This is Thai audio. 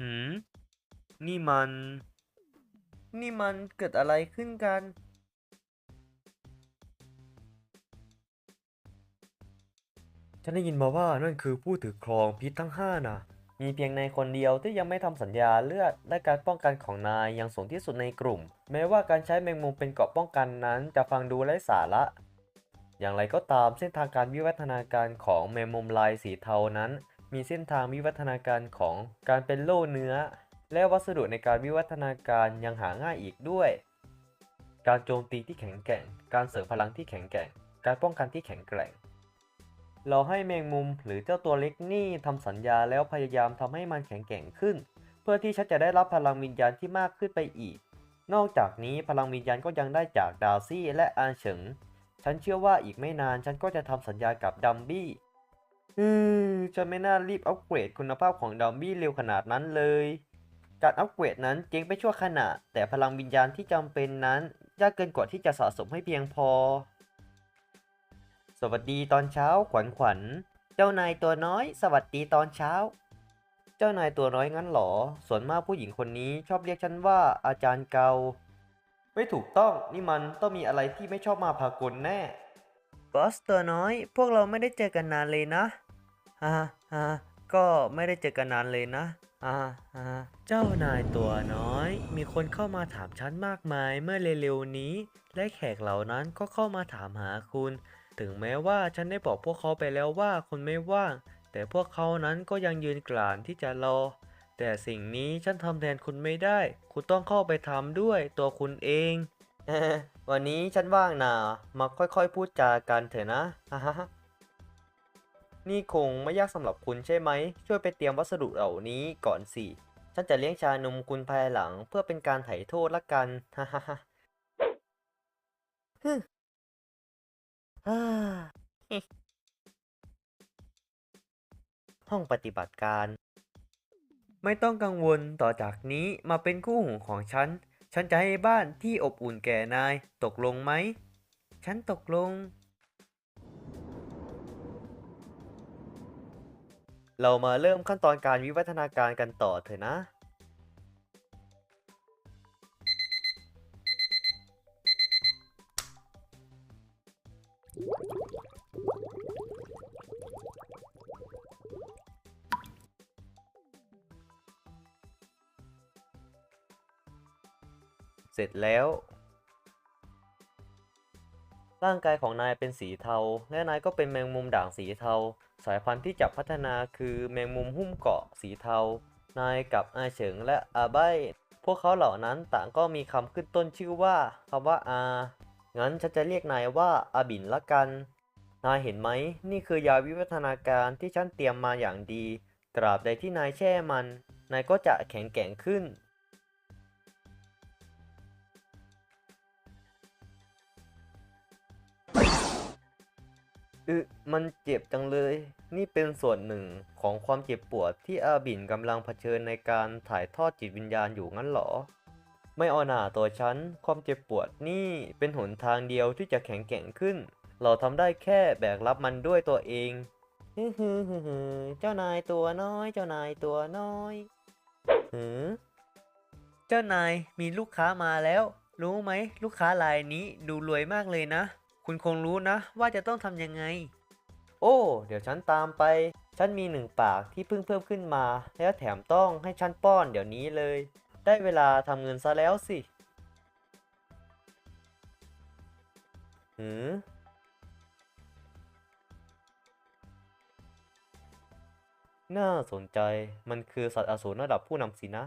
หืมนี่มัน นี่มันเกิดอะไรขึ้นกัน ฉันได้ยินมาว่านั่นคือผู้ถือครองพิษทั้งห้านะมีเพียงนายคนเดียวที่ยังไม่ทำสัญญาเลือด และการป้องกันของนายยังสูงที่สุดในกลุ่ม แม้ว่าการใช้แมงมุมเป็นเกราะป้องกันนั้นจะฟังดูไร้สาระ อย่างไรก็ตามเส้นทางการวิวัฒนาการของแมงมุมลายสีเทานั้น มีเส้นทางวิวัฒนาการของการเป็นโล่เนื้อ และวัสดุในการวิวัฒนาการยังหาง่ายอีกด้วย การโจมตีที่แข็งแกร่ง การเสริมพลังที่แข็งแกร่ง การป้องกันที่แข็งแกร่ง เราให้แมงมุมหรือเจ้าตัวเล็กนี่ทำสัญญาแล้วพยายามทำให้มันแข็งแกร่งขึ้น เพื่อที่ฉันจะได้รับพลังวิญญาณที่มากขึ้นไปอีก นอกจากนี้พลังวิญญาณก็ยังได้จากดาซี่และอาเฉิงฉันเชื่อว่าอีกไม่นานฉันก็จะทำสัญญากับดัมบี้ อืมฉันไม่น่ารีบอัปเกรดคุณภาพของดัมบี้เร็วขนาดนั้นเลย การอัปเกรดนั้นเจ๊งไปชั่วขณะ แต่พลังวิญญาณที่จำเป็นนั้น ยากเกินกว่าที่จะสะสมให้เพียงพอ สวัสดีตอนเช้าขวัญขวัญ เจ้านายตัวน้อย สวัสดีตอนเช้า เจ้านายตัวน้อยงั้นเหรอ ส่วนมากผู้หญิงคนนี้ชอบเรียกฉันว่าอาจารย์เกา ไม่ถูกต้องนี่มันต้องมีอะไรที่ไม่ชอบมาพากลแน่บอสตัวน้อย พวกเราไม่ได้เจอกันนานเลยนะ ฮ่าฮ่าก็ไม่ได้เจอกันนานเลยนะฮ่าฮ่าเจ้านายตัวน้อย มีคนเข้ามาถามฉันมากมายเมื่อเร็วๆนี้ และแขกเหล่านั้นก็เข้ามาถามหาคุณ ถึงแม้ว่าฉันได้บอกพวกเขาไปแล้วว่าคุณไม่ว่าง แต่พวกเขานั้นก็ยังยืนกรานที่จะรอ แต่สิ่งนี้ฉันทำแทนคุณไม่ได้ คุณต้องเข้าไปทำด้วยตัวคุณเองวันนี้ฉันว่างนะมาค่อยๆพูดจากันเถอะนะฮ่าฮ่า นี่คงไม่ยากสำหรับคุณใช่ไหม ช่วยไปเตรียมวัสดุเหล่านี้ก่อนสิ ฉันจะเลี้ยงชานมคุณภายหลังเพื่อเป็นการไถ่โทษละกัน ฮ่าฮ่าฮ่าฮึฮ่าห้องปฏิบัติการ ไม่ต้องกังวลต่อจากนี้มาเป็นคู่หูของฉัน ฉันจะให้บ้านที่อบอุ่นแก่นาย ตกลงไหม ฉันตกลง เรามาเริ่มขั้นตอนการวิวัฒนาการกันต่อเถอะนะ เสร็จแล้ว ร่างกายของนายเป็นสีเทา และนายก็เป็นแมงมุมด่างสีเทา สายพันธุ์ที่จับพัฒนาคือแมงมุมหุ้มเกาะสีเทา นายกับอาเฉิงและอาใบพวกเขาเหล่านั้นต่างก็มีคำขึ้นต้นชื่อว่าคำว่าอา งั้นฉันจะเรียกนายว่าอาบินละกัน นายเห็นไหม นี่คือยาวิวัฒนาการที่ฉันเตรียมมาอย่างดี ตราบใดที่นายแช่มัน นายก็จะแข็งแกร่งขึ้น อึมันเจ็บจังเลย นี่เป็นส่วนหนึ่งของความเจ็บปวดที่อาบินกำลังเผชิญในการถ่ายทอดจิตวิญญาณอยู่งั้นเหรอ ไม่เอาหน่าตัวฉัน ความเจ็บปวดนี่เป็นหนทางเดียวที่จะแข็งแกร่งขึ้น เราทำได้แค่แบกรับมันด้วยตัวเองฮึฮึฮึฮึเจ้านายตัวน้อย เจ้านายตัวน้อยหือเจ้านายมีลูกค้ามาแล้ว รู้ไหมลูกค้ารายนี้ดูรวยมากเลยนะ คุณคงรู้นะ ว่าจะต้องทำยังไง โอ้ เดี๋ยวฉันตามไป ฉันมีหนึ่งปากที่เพิ่งเพิ่มขึ้นมา แล้วแถมต้องให้ฉันป้อนเดี๋ยวนี้เลย ได้เวลาทำเงินซะแล้วสิ หือน่าสนใจ มันคือสัตว์อสูรระดับผู้นำสินะ